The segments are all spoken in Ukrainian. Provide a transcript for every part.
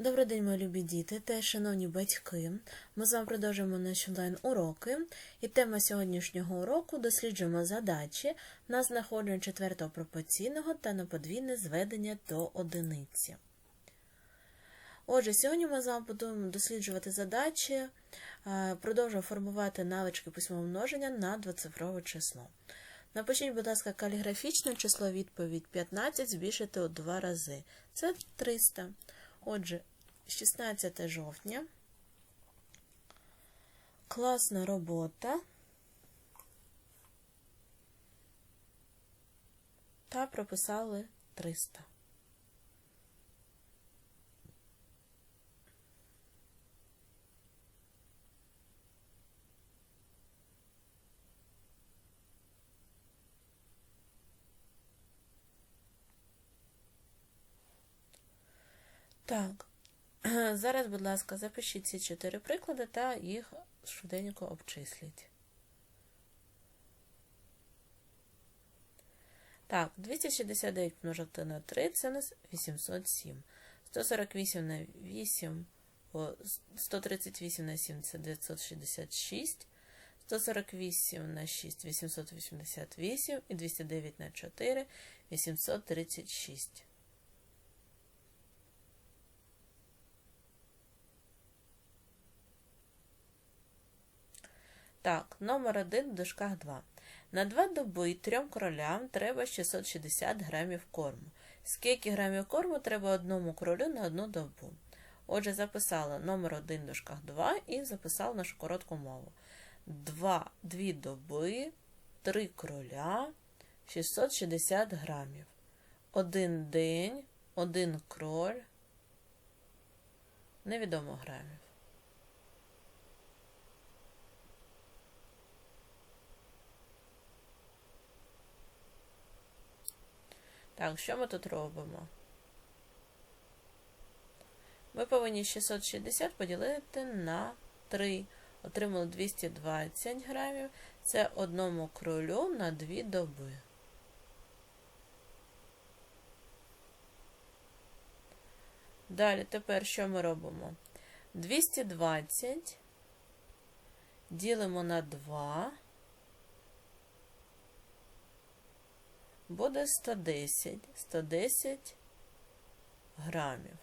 Добрий день, мої любі діти та шановні батьки. Ми з вами продовжуємо наші онлайн-уроки. І тема сьогоднішнього уроку досліджуємо задачі на знаходження четвертого пропорційного та на подвійне зведення до одиниці. Отже, сьогодні ми з вами будемо досліджувати задачі, е, продовжуємо формувати навички письмового множення на двоцифрове число. Напишіть, будь ласка, каліграфічне число відповідь 15 збільшити у два рази. Це 300. Отже, 16 жовтня. Класна робота. Та прописали 300. Так, зараз, будь ласка, запишіть ці чотири приклади та їх швиденько обчисліть. Так, 269 множити на 3 це у нас 807. 148 на 8, о, 138 на 7 це 966. 148 на 6 888 і 209 на 4 836. Так, номер 1 в дужках 2. На два доби трьом королям треба 660 грамів корму. Скільки грамів корму треба одному королю на одну добу? Отже, записала номер 1 в дужках 2 і записала нашу коротку мову. 2, дві доби, 3 короля, 660 грамів. Один день, один кроль, невідомо грамів. Так, що ми тут робимо? Ми повинні 660 поділити на 3. Отримали 220 грамів. Це одному кролю на 2 доби. Далі, тепер що ми робимо? 220 ділимо на 2. Буде 110, 110 грамів.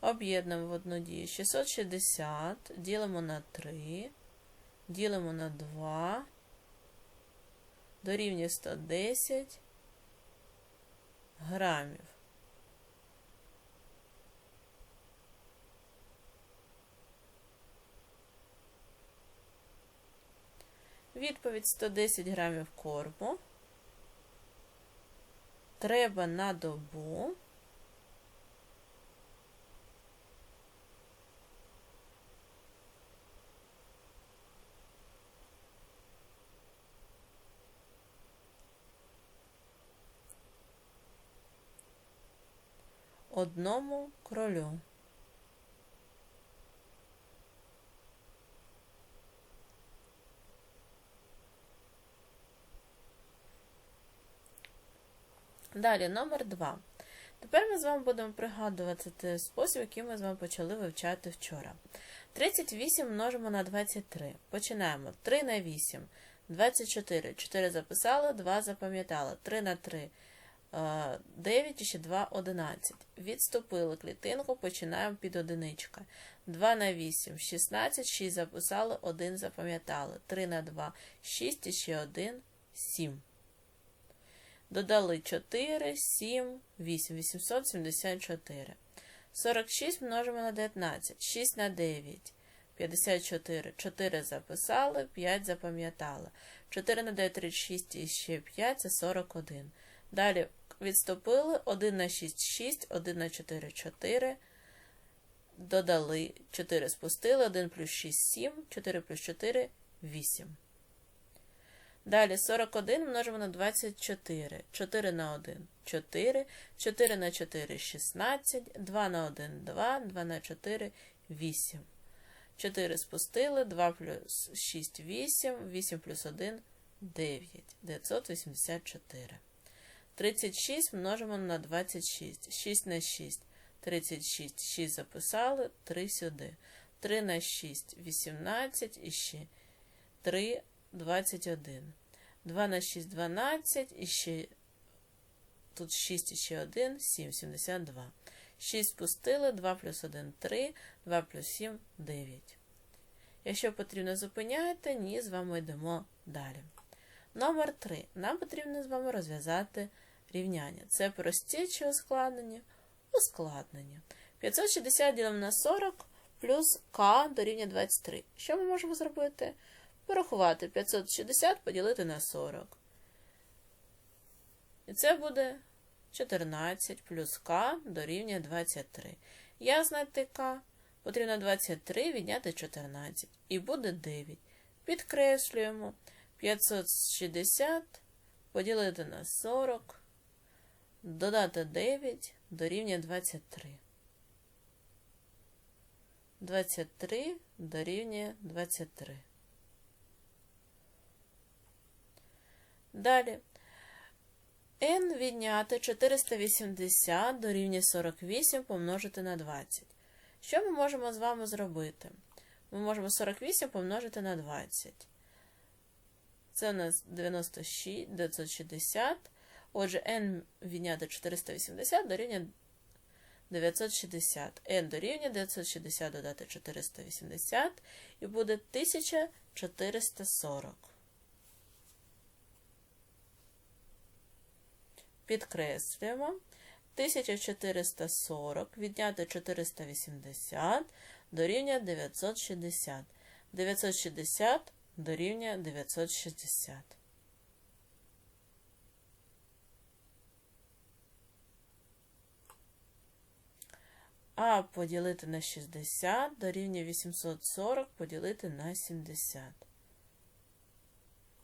Об'єднуємо в одну дію 660, ділимо на 3, ділимо на 2, дорівнює 110 грамів. Відповідь 110 грамів корму. Треба на добу. Одному кролю. Далі, номер 2. Тепер ми з вами будемо пригадувати той спосіб, який ми з вами почали вивчати вчора. 38 множимо на 23. Починаємо. 3 на 8, 24. 4 записали, 2 запам'ятали. 3 на 3, 9 і ще 2 11. Відступили клітинку, починаємо під одиничка. 2 на 8, 16, 6 записали, 1 запам'ятали. 3 на 2, 6 і ще 1, 7. Додали 4, 7, 8, 874. 46 множимо на 19, 6 на 9, 54. 4 записали, 5 запам'ятали. 4 на 9, 36 і ще 5 це 41. Далі відступили 1 на 6, 6, 1 на 4, 4. Додали 4 спустили, 1 плюс 6, 7, 4 плюс 4, 8. Далі 41 множимо на 24. 4 на 1 4, 4 на 4 16, 2 на 1 2, 2 на 4 8. 4 спустили, 2 плюс 6 8, 8 плюс 1 9. 984. 36 множимо на 26. 6 на 6. 36. 6 записали, 3 сюди. 3 на 6 18 і ще 3 21. 2 на 6 12 і ще тут 6 і ще 1 7 72. 6 спустили, 2 плюс 1 3, 2 плюс 7 9. Якщо потрібно зупиняєте, ні, з вами йдемо далі. Номер 3. Нам потрібно з вами розв'язати рівняння. Це прості чи ускладнені? Ускладнені. 560 ділимо на 40 плюс k дорівнює 23. Що ми можемо зробити? Порахувати 560 поділити на 40. І це буде 14 плюс k дорівнює 23. Я знайти k. Потрібно 23 відняти 14. І буде 9. Підкреслюємо. 560 поділити на 40, додати 9 дорівнює 23. 23 дорівнює 23. Далі. n відняти 480 дорівнює 48 помножити на 20. Що ми можемо з вами зробити? Ми можемо 48 помножити на 20. Це у нас 96, 960. Отже, n відняти 480 дорівнює 960. n дорівнює 960 додати 480 і буде 1440. Підкреслюємо. 1440 відняти 480 дорівнює 960. 960 дорівнює 960. А поділити на 60 дорівнює 840 поділити на 70.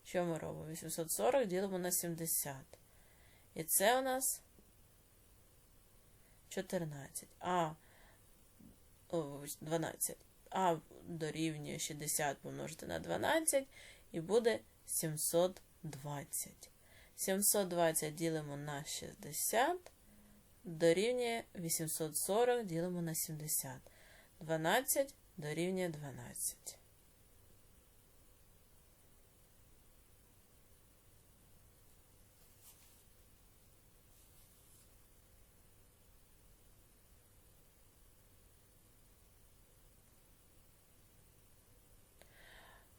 Що ми робимо? 840 ділимо на 70. І це у нас 14. А о, 12. А дорівнює 60 помножити на 12 і буде 720. 720 ділимо на 60, дорівнює 840 ділимо на 70. 12 дорівнює 12.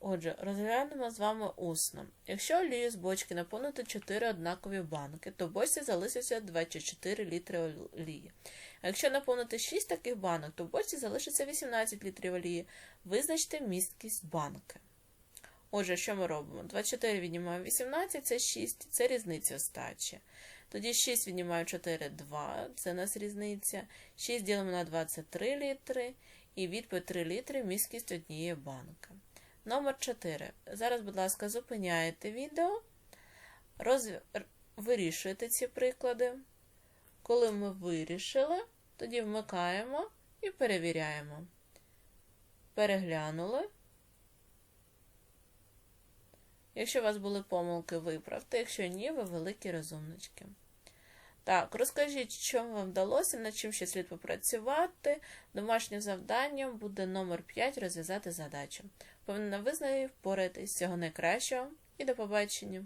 Отже, розглянемо з вами усно. Якщо олію з бочки наповнити 4 однакові банки, то в бочці залишиться 24 літри олії. А якщо наповнити 6 таких банок, то в бочці залишиться 18 літрів олії. Визначте місткість банки. Отже, що ми робимо? 24 віднімаємо 18, це 6, це різниця остачі. Тоді 6 віднімаю 4, 2, це у нас різниця. 6 ділимо на 23 літри, і відповідь 3 літри місткість однієї банки. Номер 4. Зараз, будь ласка, зупиняєте відео, роз... вирішуєте ці приклади. Коли ми вирішили, тоді вмикаємо і перевіряємо. Переглянули. Якщо у вас були помилки, виправте, якщо ні, ви великі розумнички. Так, розкажіть, що вам вдалося, над чим ще слід попрацювати. Домашнім завданням буде номер 5 розв'язати задачу. Повинна визнаю, впоратись. Всього найкращого і до побачення!